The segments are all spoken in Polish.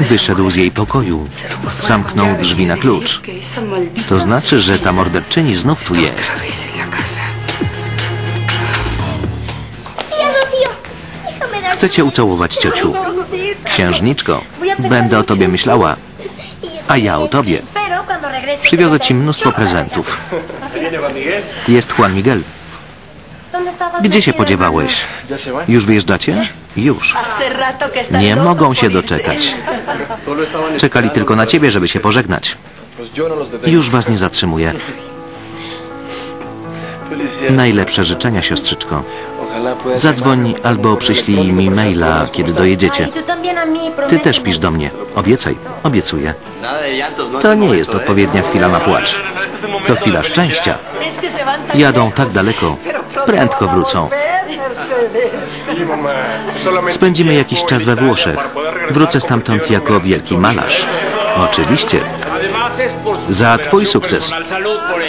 Wyszedł z jej pokoju. Zamknął drzwi na klucz. To znaczy, że ta morderczyni znów tu jest. Chcę cię ucałować, ciociu. Księżniczko, będę o tobie myślała, a ja o tobie. Przywiozę ci mnóstwo prezentów. Jest Juan Miguel. Gdzie się podziewałeś? Już wyjeżdżacie? Już. Nie mogą się doczekać. Czekali tylko na ciebie, żeby się pożegnać. Już was nie zatrzymuję. Najlepsze życzenia, siostrzyczko. Zadzwoń albo przyślij mi maila, kiedy dojedziecie. Ty też pisz do mnie. Obiecaj. Obiecuję. To nie jest odpowiednia chwila na płacz. To chwila szczęścia. Jadą tak daleko. Prędko wrócą. Spędzimy jakiś czas we Włoszech. Wrócę stamtąd jako wielki malarz. Oczywiście. Za twój sukces.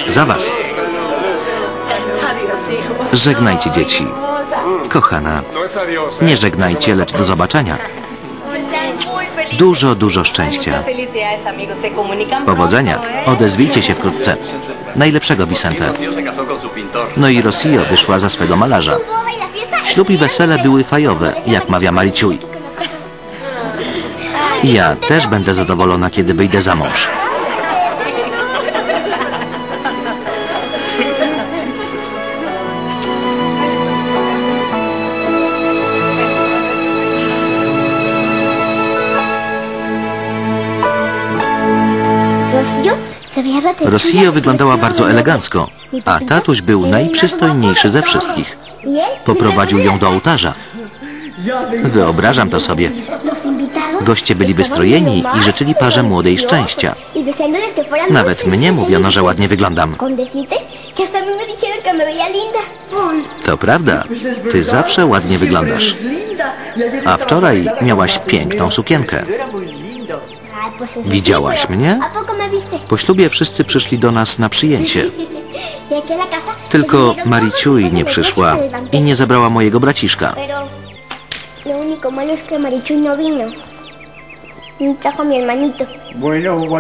Za was. Żegnajcie dzieci. Kochana, nie żegnajcie, lecz do zobaczenia. Dużo, dużo szczęścia. Powodzenia. Odezwijcie się wkrótce. Najlepszego, Vicente. No i Rossio wyszła za swego malarza. Ślub i wesele były fajowe, jak mawia Mariciuj. Ja też będę zadowolona, kiedy wyjdę za mąż. Rossio wyglądała bardzo elegancko, a tatuś był najprzystojniejszy ze wszystkich. Poprowadził ją do ołtarza. Wyobrażam to sobie. Goście byli wystrojeni i życzyli parze młodej szczęścia. Nawet mnie mówiono, że ładnie wyglądam. To prawda, ty zawsze ładnie wyglądasz. A wczoraj miałaś piękną sukienkę. Widziałaś mnie? Po ślubie wszyscy przyszli do nas na przyjęcie. Tylko Mariciuj nie przyszła i nie zabrała mojego braciszka.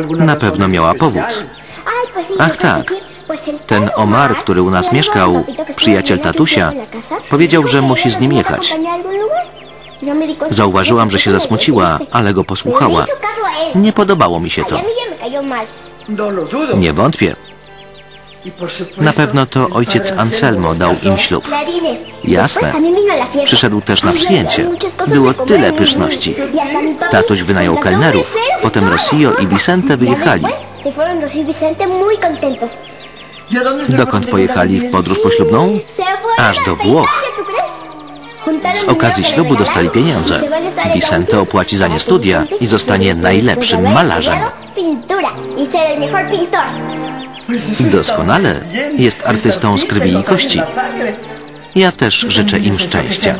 No. Na pewno miała powód. Ach tak. Ten Omar, który u nas mieszkał, przyjaciel tatusia, powiedział, że musi z nim jechać. No. Zauważyłam, że się zasmuciła, ale go posłuchała. Nie podobało mi się to. No. Nie wątpię. Y Na pewno to ojciec Anselmo dał im ślub. Jasne. Przyszedł też na przyjęcie. Było tyle pyszności. Y Tatuś wynajął kelnerów. y Potem todo. Rossio i Vicente wyjechali. y. ¿Y Dokąd pojechali w podróż poślubną? Aż do Włoch. Z okazji ślubu dostali pieniądze. Y estar Vicente opłaci za nie studia i zostanie najlepszym malarzem. Doskonale. Jest artystą z krwi i kości. Ja też życzę im szczęścia.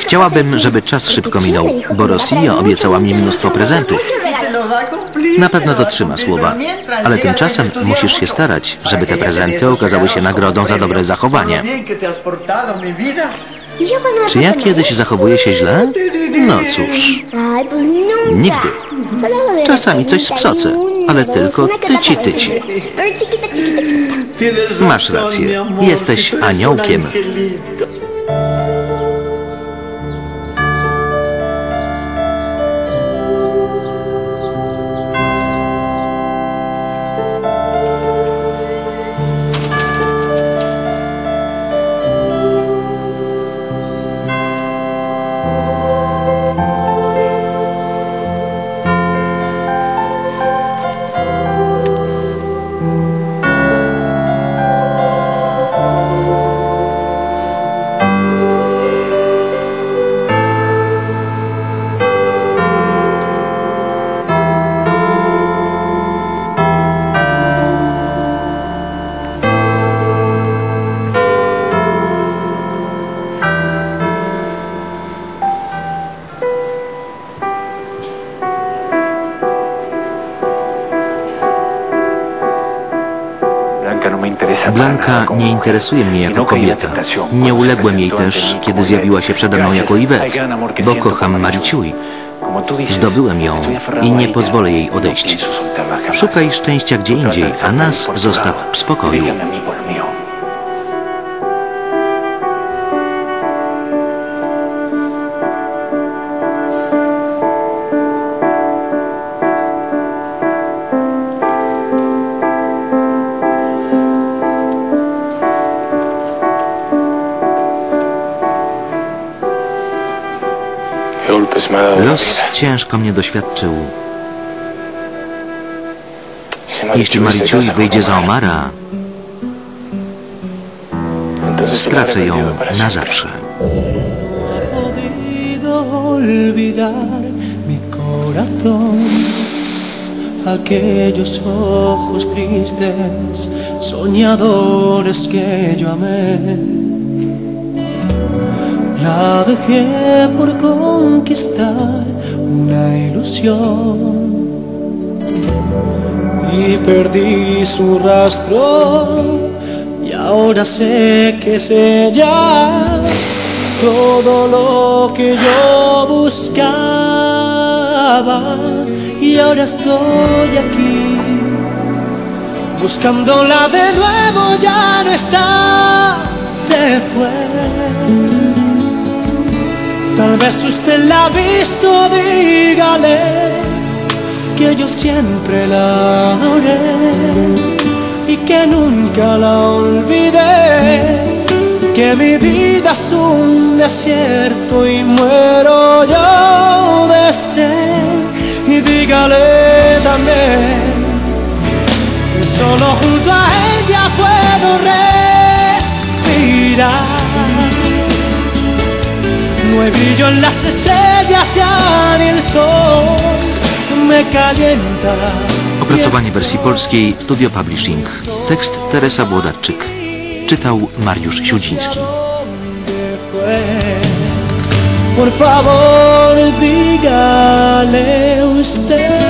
Chciałabym, żeby czas szybko minął, bo que me Rossio va a traer obiecała mi mnóstwo prezentów. Na pewno dotrzyma słowa, ale tymczasem musisz się starać, żeby te prezenty okazały się nagrodą za dobre zachowanie. Por lo bien que te has portado, mi vida. ¿Y yo cuando me Czy ja kiedyś zachowuję się źle? No cóż. Nigdy. Czasami coś spsocę, ale tylko tyci, tyci. Masz rację. Jesteś aniołkiem. Blanka nie interesuje mnie jako kobieta. Nie uległem jej też, kiedy zjawiła się przede mną jako Iwet, bo kocham Mariciuj. Zdobyłem ją i nie pozwolę jej odejść. Szukaj szczęścia gdzie indziej, a nas zostaw w spokoju. Los ciężko mnie doświadczył. Jeśli Mariciuj wyjdzie za Omara, stracę ją na zawsze. corazón. Aquellos ojos tristes, soñadores que yo amé. Por conquistar una ilusión. Y perdí su rastro y ahora sé que es ella. Todo lo que yo buscaba y ahora estoy aquí buscándola de nuevo ya no está se fue vez usted la ha visto dígale que yo siempre la adoré y que nunca la olvidé que mi vida es un desierto y muero yo de sed. Y dígale también que solo junto a ella puedo respirar hay brillo en las estrellas ni el sol me calienta Opracowanie wersji polskiej Studio Publishing. Tekst Teresa Włodarczyk. Czytał Mariusz Siudziński. Por favor, dígale usted